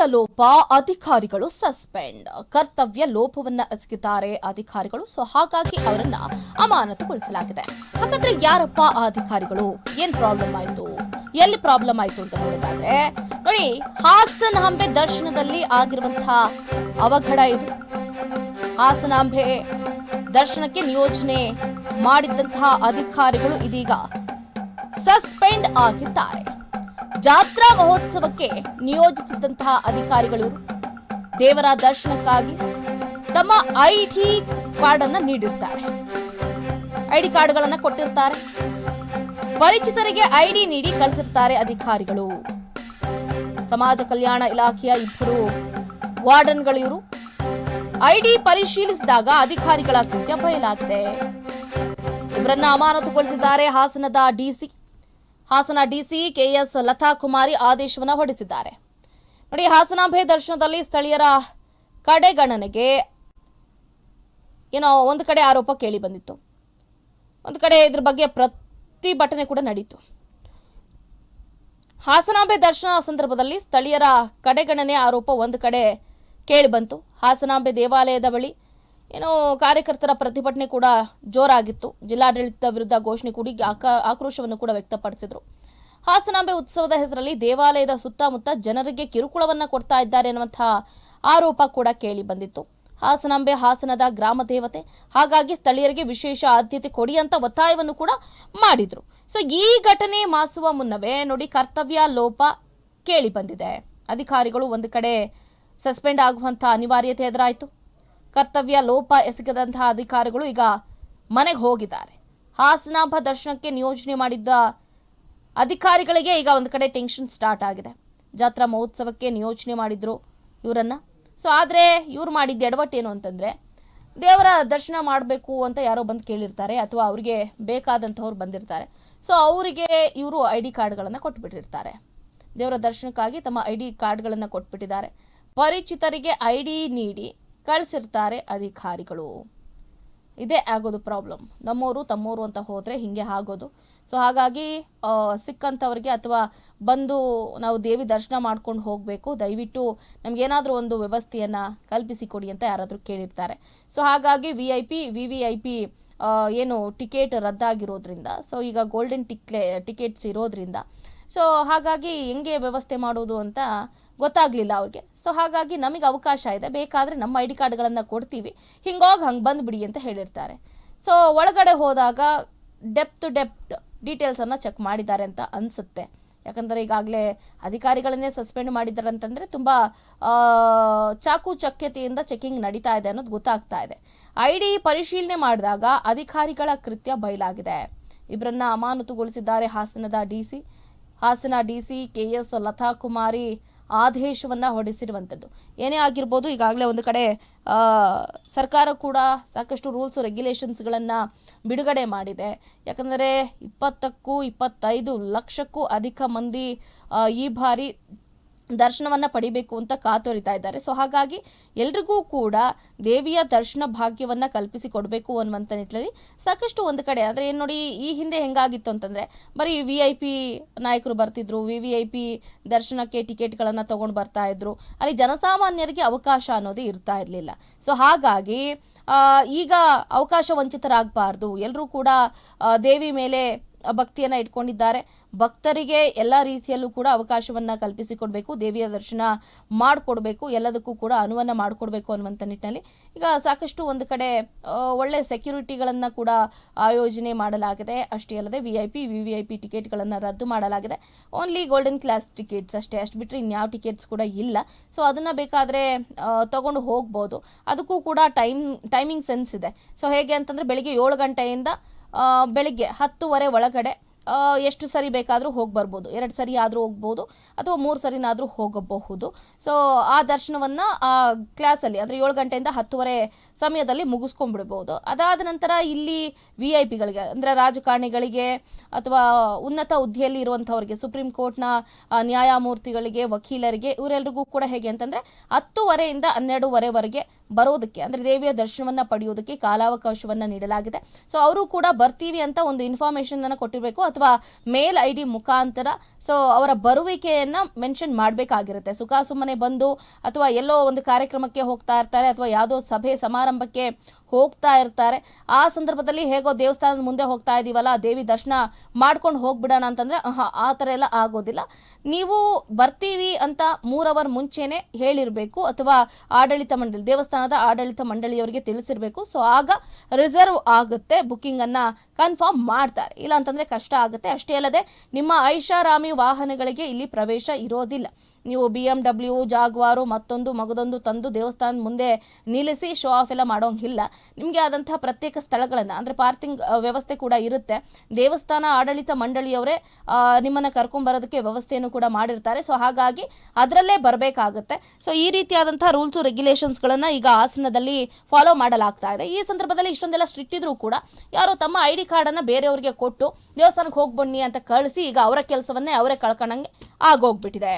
ಕರ್ತವ್ಯ ಲೋಪ, ಅಧಿಕಾರಿಗಳು ಸಸ್ಪೆಂಡ್. ಕರ್ತವ್ಯ ಲೋಪವನ್ನ ಎಸಗಿದ್ದಾರೆ ಅಧಿಕಾರಿಗಳು, ಸೊ ಹಾಗಾಗಿ ಅವರನ್ನ ಅಮಾನತುಗೊಳಿಸಲಾಗಿದೆ. ಹಾಗಾದ್ರೆ ಯಾರಪ್ಪ ಆ ಅಧಿಕಾರಿಗಳು? ಏನ್ ಪ್ರಾಬ್ಲಮ್ ಆಯ್ತು? ಎಲ್ಲಿ ಪ್ರಾಬ್ಲಮ್ ಆಯ್ತು ಅಂತ ನೋಡೋದಾದ್ರೆ, ನೋಡಿ ಹಾಸನಾಂಬೆ ದರ್ಶನದಲ್ಲಿ ಆಗಿರುವಂತಹ ಅವಘಡ ಇದು. ಹಾಸನಾಂಬೆ ದರ್ಶನಕ್ಕೆ ನಿಯೋಜನೆ ಮಾಡಿದ್ದಂತಹ ಅಧಿಕಾರಿಗಳು ಇದೀಗ ಸಸ್ಪೆಂಡ್ ಆಗಿದ್ದಾರೆ. ಜಾತ್ರಾ ಮಹೋತ್ಸವಕ್ಕೆ ನಿಯೋಜಿಸಿದ್ದಂತಹ ಅಧಿಕಾರಿಗಳು ದೇವರ ದರ್ಶನಕ್ಕಾಗಿ ತಮ್ಮ ಐಡಿ ಕಾರ್ಡ್ ಅನ್ನ ನೀಡಿರ್ತಾರೆ. ಐಡಿ ಕಾರ್ಡ್ಗಳನ್ನ ಕೊಟ್ಟಿರ್ತಾರೆ. ಪರಿಚಿತರಿಗೆ ಐಡಿ ನೀಡಿ ಕಳಿಸಿರ್ತಾರೆ ಅಧಿಕಾರಿಗಳು. ಸಮಾಜ ಕಲ್ಯಾಣ ಇಲಾಖೆಯ ಇಬ್ಬರು ವಾರ್ಡನ್ಗಳು ಇವರು. ಐಡಿ ಪರಿಶೀಲಿಸಿದಾಗ ಅಧಿಕಾರಿಗಳ ಕೃತ್ಯ ಬಯಲಾಗಿದೆ. ಇವರನ್ನ ಅಮಾನತುಗೊಳಿಸಿದ್ದಾರೆ ಹಾಸನದ DC Hassan DC KS Latha Kumari ಆದೇಶವನ್ನು ಹೊರಡಿಸಿದ್ದಾರೆ. ನೋಡಿ ಹಾಸನಾಂಬೆ ದರ್ಶನದಲ್ಲಿ ಸ್ಥಳೀಯರ ಕಡೆಗಣನೆಗೆ ಏನೋ ಒಂದು ಕಡೆ ಆರೋಪ ಕೇಳಿ ಬಂದಿತ್ತು. ಒಂದು ಕಡೆ ಇದ್ರ ಬಗ್ಗೆ ಪ್ರತಿಭಟನೆ ಕೂಡ ನಡೀತು. ಹಾಸನಾಂಬೆ ದರ್ಶನ ಸಂದರ್ಭದಲ್ಲಿ ಸ್ಥಳೀಯರ ಕಡೆಗಣನೆ ಆರೋಪ ಒಂದು ಕಡೆ ಕೇಳಿ ಬಂತು. ಹಾಸನಾಂಬೆ ದೇವಾಲಯದ ಬಳಿ ಏನೋ ಕಾರ್ಯಕರ್ತರ ಪ್ರತಿಭಟನೆ ಕೂಡ ಜೋರಾಗಿತ್ತು. ಜಿಲ್ಲಾಡಳಿತದ ವಿರುದ್ಧ ಘೋಷಣೆ ಕೂಡಿ ಆಕ- ಆಕ್ರೋಶವನ್ನು ಕೂಡ ವ್ಯಕ್ತಪಡಿಸಿದ್ರು. ಹಾಸನಾಂಬೆ ಉತ್ಸವದ ಹೆಸರಲ್ಲಿ ದೇವಾಲಯದ ಸುತ್ತಮುತ್ತ ಜನರಿಗೆ ಕಿರುಕುಳವನ್ನು ಕೊಡ್ತಾ ಇದ್ದಾರೆ ಎನ್ನುವಂತಹ ಆರೋಪ ಕೂಡ ಕೇಳಿ ಬಂದಿತ್ತು. ಹಾಸನಾಂಬೆ ಹಾಸನದ ಗ್ರಾಮ ದೇವತೆ, ಹಾಗಾಗಿ ಸ್ಥಳೀಯರಿಗೆ ವಿಶೇಷ ಆದ್ಯತೆ ಕೊಡಿ ಅಂತ ಒತ್ತಾಯವನ್ನು ಕೂಡ ಮಾಡಿದರು. ಸೊ, ಈ ಘಟನೆ ಮಾಸುವ ಮುನ್ನವೇ ನೋಡಿ ಕರ್ತವ್ಯ ಲೋಪ ಕೇಳಿ ಬಂದಿದೆ. ಅಧಿಕಾರಿಗಳು ಒಂದು ಕಡೆ ಸಸ್ಪೆಂಡ್ ಆಗುವಂಥ ಅನಿವಾರ್ಯತೆ ಎದುರಾಯಿತು. ಕರ್ತವ್ಯ, ಲೋಪ ಎಸಗದಂತಹ ಅಧಿಕಾರಿಗಳು ಈಗ ಮನೆಗೆ ಹೋಗಿದ್ದಾರೆ. ಹಾಸನಾಂಬ ದರ್ಶನಕ್ಕೆ ನಿಯೋಜನೆ ಮಾಡಿದ್ದ ಅಧಿಕಾರಿಗಳಿಗೆ ಈಗ ಒಂದು ಕಡೆ ಟೆನ್ಷನ್ ಸ್ಟಾರ್ಟ್ ಆಗಿದೆ. ಜಾತ್ರಾ ಮಹೋತ್ಸವಕ್ಕೆ ನಿಯೋಜನೆ ಮಾಡಿದ್ರು ಇವರನ್ನ. ಸೊ ಆದರೆ ಇವ್ರು ಮಾಡಿದ್ದ ಏನು ಅಂತಂದರೆ, ದೇವರ ದರ್ಶನ ಮಾಡಬೇಕು ಅಂತ ಯಾರೋ ಬಂದು ಕೇಳಿರ್ತಾರೆ ಅಥವಾ ಅವರಿಗೆ ಬೇಕಾದಂಥವ್ರು ಬಂದಿರ್ತಾರೆ. ಸೊ ಅವರಿಗೆ ಇವರು ಐ ಡಿ ಕಾರ್ಡ್ಗಳನ್ನು ಕೊಟ್ಬಿಟ್ಟಿರ್ತಾರೆ. ದೇವರ ದರ್ಶನಕ್ಕಾಗಿ ತಮ್ಮ ಐ ಡಿ ಕಾರ್ಡ್ಗಳನ್ನು ಕೊಟ್ಬಿಟ್ಟಿದ್ದಾರೆ. ಪರಿಚಿತರಿಗೆ ಐ ಡಿ ನೀಡಿ ಕಳಿಸಿರ್ತಾರೆ ಅಧಿಕಾರಿಗಳು. ಇದೇ ಆಗೋದು ಪ್ರಾಬ್ಲಮ್ ನಮ್ಮವರು ತಮ್ಮೋರು ಅಂತ ಹೋದರೆ ಹೀಗೆ ಆಗೋದು. ಸೊ ಹಾಗಾಗಿ ಸಿಕ್ಕಂಥವ್ರಿಗೆ ಅಥವಾ ಬಂದು ನಾವು ದೇವಿ ದರ್ಶನ ಮಾಡ್ಕೊಂಡು ಹೋಗಬೇಕು. ದಯವಿಟ್ಟು ನಮಗೇನಾದರೂ ಒಂದು ವ್ಯವಸ್ಥೆಯನ್ನು ಕಲ್ಪಿಸಿಕೊಡಿ ಅಂತ ಯಾರಾದರೂ ಕೇಳಿರ್ತಾರೆ. ಸೊ ಹಾಗಾಗಿ V I P V V I P ಏನು ಟಿಕೆಟ್ ರದ್ದಾಗಿರೋದ್ರಿಂದ ಸೊ ಈಗ ಗೋಲ್ಡನ್ ಟಿಕ್ಲೆ ಟಿಕೆಟ್ಸ್ ಇರೋದ್ರಿಂದ. ಸೊ ಹಾಗಾಗಿ ಹೆಂಗೆ ವ್ಯವಸ್ಥೆ ಮಾಡೋದು ಅಂತ ಗೊತ್ತಾಗಲಿಲ್ಲ ಅವ್ರಿಗೆ. ಸೊ ಹಾಗಾಗಿ ನಮಗೆ ಅವಕಾಶ ಇದೆ. ಬೇಕಾದರೆ ನಮ್ಮ ಐ ಡಿ ಕಾರ್ಡ್ಗಳನ್ನು ಕೊಡ್ತೀವಿ. ಹಿಂಗೋಗಿ ಹಂಗೆ ಬಂದುಬಿಡಿ ಅಂತ ಹೇಳಿರ್ತಾರೆ. ಸೊ ಒಳಗಡೆ ಹೋದಾಗ ಡೆಪ್ತ್ ಡೆಪ್ತ್ ಡೀಟೇಲ್ಸನ್ನು ಚೆಕ್ ಮಾಡಿದ್ದಾರೆ ಅಂತ ಅನಿಸುತ್ತೆ. ಯಾಕಂದರೆ ಈಗಾಗಲೇ ಅಧಿಕಾರಿಗಳನ್ನೇ ಸಸ್ಪೆಂಡ್ ಮಾಡಿದ್ದಾರೆ ಅಂತಂದರೆ ತುಂಬ ಚಾಕು ಚಕ್ಯತೆಯಿಂದ ಚೆಕಿಂಗ್ ನಡೀತಾ ಇದೆ ಅನ್ನೋದು ಗೊತ್ತಾಗ್ತಾ ಇದೆ. ಐ ಡಿ ಪರಿಶೀಲನೆ ಮಾಡಿದಾಗ ಅಧಿಕಾರಿಗಳ ಕೃತ್ಯ ಬಯಲಾಗಿದೆ. ಇಬ್ಬರನ್ನ ಅಮಾನತುಗೊಳಿಸಿದ್ದಾರೆ ಹಾಸನದ DC Hassan DC K S Latha Kumari ಆದೇಶವನ್ನು ಹೊರಡಿಸಿರುವಂಥದ್ದು ಏನೇ ಆಗಿರ್ಬೋದು, ಈಗಾಗಲೇ ಒಂದು ಕಡೆ ಸರ್ಕಾರ ಕೂಡ ಸಾಕಷ್ಟು ರೂಲ್ಸ್, ರೆಗ್ಯುಲೇಷನ್ಸ್ಗಳನ್ನು ಬಿಡುಗಡೆ ಮಾಡಿದೆ. ಯಾಕಂದರೆ ಇಪ್ಪತ್ತಕ್ಕೂ ಇಪ್ಪತ್ತೈದು ಲಕ್ಷಕ್ಕೂ ಅಧಿಕ ಮಂದಿ ಈ ಬಾರಿ ದರ್ಶನವನ್ನು ಪಡಿಬೇಕು ಅಂತ ಕಾತೊರಿತಾ ಇದ್ದಾರೆ. ಸೊ ಹಾಗಾಗಿ ಎಲ್ರಿಗೂ ಕೂಡ ದೇವಿಯ ದರ್ಶನ ಭಾಗ್ಯವನ್ನು ಕಲ್ಪಿಸಿ ಕೊಡಬೇಕು ಅನ್ನುವಂಥ ನಿಟ್ಟಿನಲ್ಲಿ ಸಾಕಷ್ಟು ಒಂದು ಕಡೆ. ಅಂದರೆ ಏನು ನೋಡಿ ಈ ಹಿಂದೆ ಹೆಂಗಾಗಿತ್ತು ಅಂತಂದರೆ ಬರೀ ವಿ ಐ ಪಿ ನಾಯಕರು ಬರ್ತಿದ್ರು ವಿ ವಿ ಐ ಪಿ ದರ್ಶನಕ್ಕೆ ಟಿಕೆಟ್ಗಳನ್ನು ತೊಗೊಂಡು ಬರ್ತಾ ಇದ್ರು. ಅಲ್ಲಿ ಜನಸಾಮಾನ್ಯರಿಗೆ ಅವಕಾಶ ಅನ್ನೋದು ಇರ್ತಾ ಇರಲಿಲ್ಲ. ಸೊ ಹಾಗಾಗಿ ಈಗ ಅವಕಾಶ ವಂಚಿತರಾಗಬಾರ್ದು. ಎಲ್ಲರೂ ಕೂಡ ದೇವಿ ಮೇಲೆ ಭಕ್ತಿಯನ್ನು ಇಟ್ಕೊಂಡಿದ್ದಾರೆ. ಭಕ್ತರಿಗೆ ಎಲ್ಲ ರೀತಿಯಲ್ಲೂ ಕೂಡ ಅವಕಾಶವನ್ನು ಕಲ್ಪಿಸಿಕೊಡಬೇಕು, ದೇವಿಯ ದರ್ಶನ ಮಾಡಿಕೊಡ್ಬೇಕು, ಎಲ್ಲದಕ್ಕೂ ಕೂಡ ಅನುವನ್ನು ಮಾಡಿಕೊಡ್ಬೇಕು ಅನ್ನುವಂಥ ನಿಟ್ಟಿನಲ್ಲಿ. ಈಗ ಸಾಕಷ್ಟು ಒಂದು ಕಡೆ ಒಳ್ಳೆ ಸೆಕ್ಯೂರಿಟಿಗಳನ್ನು ಕೂಡ ಆಯೋಜನೆ ಮಾಡಲಾಗಿದೆ. ಅಷ್ಟೇ ಅಲ್ಲದೆ V I P V I P ಟಿಕೆಟ್ಗಳನ್ನು ರದ್ದು ಮಾಡಲಾಗಿದೆ. ಓನ್ಲಿ ಗೋಲ್ಡನ್ ಕ್ಲಾಸ್ ಟಿಕೆಟ್ಸ್ ಅಷ್ಟೇ, ಅಷ್ಟು ಬಿಟ್ಟರೆ ಇನ್ಯಾವ ಟಿಕೆಟ್ಸ್ ಕೂಡ ಇಲ್ಲ. ಸೊ ಅದನ್ನು ಬೇಕಾದರೆ ತೊಗೊಂಡು ಹೋಗ್ಬೋದು. ಅದಕ್ಕೂ ಕೂಡ ಟೈಮ್ ಟೈಮಿಂಗ್ ಸೆನ್ಸ್ ಇದೆ. ಸೊ ಹೇಗೆ ಅಂತಂದರೆ ಬೆಳಿಗ್ಗೆ ಏಳು ಗಂಟೆಯಿಂದ ಬೆಳಿಗ್ಗೆ ಹತ್ತುವರೆ ಒಳಗಡೆ ಎಷ್ಟು ಸರಿ ಬೇಕಾದರೂ ಹೋಗಿ ಬರ್ಬೋದು. ಎರಡು ಸರಿ ಆದರೂ ಹೋಗ್ಬೋದು ಅಥವಾ ಮೂರು ಸರಿನಾದರೂ ಹೋಗಬಹುದು. ಸೊ ಆ ದರ್ಶನವನ್ನು ಆ ಕ್ಲಾಸಲ್ಲಿ ಅಂದರೆ ಏಳು ಗಂಟೆಯಿಂದ ಹತ್ತುವರೆ ಸಮಯದಲ್ಲಿ ಮುಗಿಸ್ಕೊಂಡ್ಬಿಡ್ಬೋದು. ಅದಾದ ನಂತರ ಇಲ್ಲಿ ವಿ ಐ ಪಿಗಳಿಗೆ ಅಂದರೆ ರಾಜಕಾರಣಿಗಳಿಗೆ ಅಥವಾ ಉನ್ನತ ಹುದ್ದೆಯಲ್ಲಿ ಇರುವಂಥವ್ರಿಗೆ ಸುಪ್ರೀಂ ಕೋರ್ಟ್ನ ನ್ಯಾಯಮೂರ್ತಿಗಳಿಗೆ, ವಕೀಲರಿಗೆ ಇವರೆಲ್ರಿಗೂ ಕೂಡ ಹೇಗೆ ಅಂತಂದರೆ ಹತ್ತುವರೆಯಿಂದ ಹನ್ನೆರಡುವರೆವರೆಗೆ ಬರೋದಕ್ಕೆ ಅಂದರೆ ದೇವಿಯ ದರ್ಶನವನ್ನು ಪಡೆಯೋದಕ್ಕೆ ಕಾಲಾವಕಾಶವನ್ನು ನೀಡಲಾಗಿದೆ. ಸೊ ಅವರು ಕೂಡ ಬರ್ತೀವಿ ಅಂತ ಒಂದು ಇನ್ಫಾರ್ಮೇಷನ್ ಅನ್ನು ಕೊಟ್ಟಿರಬೇಕು. ಅಥವಾ ಮೇಲ್ ಐ ಡಿ ಮುಖಾಂತರ ಸೊ ಅವರ ಬರುವಿಕೆಯನ್ನು ಮೆನ್ಷನ್ ಮಾಡಬೇಕಾಗಿರುತ್ತೆ. ಸುಖ ಸುಮ್ಮನೆ ಬಂದು ಅಥವಾ ಎಲ್ಲೋ ಒಂದು ಕಾರ್ಯಕ್ರಮಕ್ಕೆ ಹೋಗ್ತಾ ಇರ್ತಾರೆ ಅಥವಾ ಯಾವುದೋ ಸಭೆ ಸಮಾರಂಭಕ್ಕೆ ಹೋಗ್ತಾ ಇರ್ತಾರೆ. ಆ ಸಂದರ್ಭದಲ್ಲಿ ಹೇಗೋ ದೇವಸ್ಥಾನದ ಮುಂದೆ ಹೋಗ್ತಾ ಇದೀವಲ್ಲ, ದೇವಿ ದರ್ಶನ ಮಾಡ್ಕೊಂಡು ಹೋಗ್ಬಿಡೋಣ ಅಂತಂದ್ರೆ ಆ ಥರ ಎಲ್ಲ ಆಗೋದಿಲ್ಲ. ನೀವು ಬರ್ತೀವಿ ಅಂತ ಮೂರ್ ಅವರ್ ಮುಂಚೆನೆ ಹೇಳಿರಬೇಕು ಅಥವಾ ಆಡಳಿತ ಮಂಡಳಿ, ದೇವಸ್ಥಾನದ ಆಡಳಿತ ಮಂಡಳಿಯವರಿಗೆ ತಿಳಿಸಿರ್ಬೇಕು. ಸೊ ಆಗ ರಿಸರ್ವ್ ಆಗುತ್ತೆ ಬುಕ್ಕಿಂಗ್ ಅನ್ನ ಕನ್ಫರ್ಮ್ ಮಾಡ್ತಾರೆ. ಇಲ್ಲ ಅಂತಂದ್ರೆ ಕಷ್ಟ ಆಗುತ್ತೆ. ಅಷ್ಟೇ ಅಲ್ಲದೆ ನಿಮ್ಮ ಐಷಾರಾಮಿ ವಾಹನಗಳಿಗೆ ಇಲ್ಲಿ ಪ್ರವೇಶ ಇರೋದಿಲ್ಲ. ನೀವು ಬಿ ಎಂ ಡಬ್ಲ್ಯೂ ಜಾಗ್ವಾರು ಮತ್ತೊಂದು ಮಗದೊಂದು ತಂದು ದೇವಸ್ಥಾನದ ಮುಂದೆ ನಿಲ್ಲಿಸಿ ಶೋ ಆಫ್ ಎಲ್ಲ ಮಾಡೋಂಗಿಲ್ಲ. ನಿಮಗೆ ಆದಂತಹ ಪ್ರತ್ಯೇಕ ಸ್ಥಳಗಳನ್ನು, ಅಂದರೆ ಪಾರ್ಕಿಂಗ್ ವ್ಯವಸ್ಥೆ ಕೂಡ ಇರುತ್ತೆ. ದೇವಸ್ಥಾನ, ಆಡಳಿತ ಮಂಡಳಿಯವರೇ ನಿಮ್ಮನ್ನು ಕರ್ಕೊಂಬರೋದಕ್ಕೆ ವ್ಯವಸ್ಥೆಯನ್ನು ಕೂಡ ಮಾಡಿರ್ತಾರೆ. ಸೊ ಹಾಗಾಗಿ ಅದರಲ್ಲೇ ಬರಬೇಕಾಗುತ್ತೆ. ಸೊ ಈ ರೀತಿಯಾದಂಥ ರೂಲ್ಸು ರೆಗ್ಯುಲೇಷನ್ಸ್ಗಳನ್ನು ಈಗ ಆಸನದಲ್ಲಿ ಫಾಲೋ ಮಾಡಲಾಗ್ತಾ ಇದೆ. ಈ ಸಂದರ್ಭದಲ್ಲಿ ಇಷ್ಟೊಂದೆಲ್ಲ ಸ್ಟ್ರಿಕ್ಟ್ ಇದ್ರೂ ಕೂಡ ಯಾರೋ ತಮ್ಮ ಐ ಡಿ ಕಾರ್ಡನ್ನು ಬೇರೆಯವರಿಗೆ ಕೊಟ್ಟು ದೇವಸ್ಥಾನಕ್ಕೆ ಹೋಗಿ ಬನ್ನಿ ಅಂತ ಕಳಿಸಿ ಈಗ ಅವರ ಕೆಲಸವನ್ನೇ ಅವರೇ ಕಳ್ಕೊಂಡಂಗೆ ಆಗೋಗ್ಬಿಟ್ಟಿದೆ.